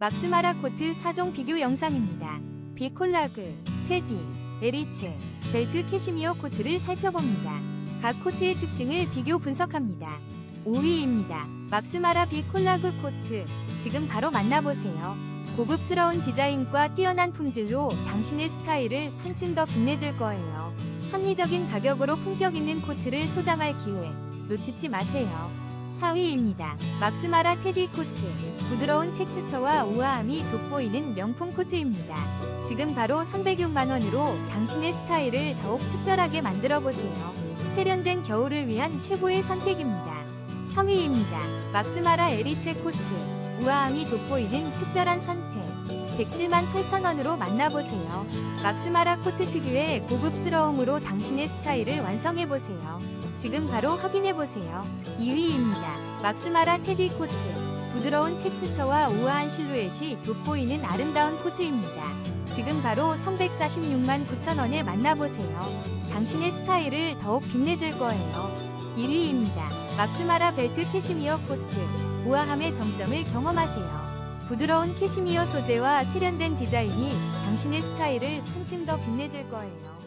막스마라 코트 4종 비교 영상입니다. 비콜라그, 테디, 에리츠, 벨트 캐시미어 코트를 살펴봅니다. 각 코트의 특징을 비교 분석합니다. 5위입니다. 막스마라 비콜라그 코트. 지금 바로 만나보세요. 고급스러운 디자인과 뛰어난 품질로 당신의 스타일을 한층 더 빛내줄 거예요. 합리적인 가격으로 품격 있는 코트를 소장할 기회 놓치지 마세요. 4위입니다. 막스마라 테디 코트. 부드러운 텍스처와 우아함이 돋보이는 명품 코트입니다. 지금 바로 306만원으로 당신의 스타일을 더욱 특별하게 만들어 보세요. 세련된 겨울을 위한 최고의 선택입니다. 3위입니다. 막스마라 에리체 코트. 우아함이 돋보이는 특별한 선택. 107만 8천원으로 만나보세요. 막스마라 코트 특유의 고급스러움으로 당신의 스타일을 완성해보세요. 지금 바로 확인해보세요. 2위입니다. 막스마라 테디 코트. 부드러운 텍스처와 우아한 실루엣이 돋보이는 아름다운 코트입니다. 지금 바로 346만 9천원에 만나보세요. 당신의 스타일을 더욱 빛내줄 거예요. 1위입니다. 막스마라 벨트 캐시미어 코트. 우아함의 정점을 경험하세요. 부드러운 캐시미어 소재와 세련된 디자인이 당신의 스타일을 한층 더 빛내줄 거예요.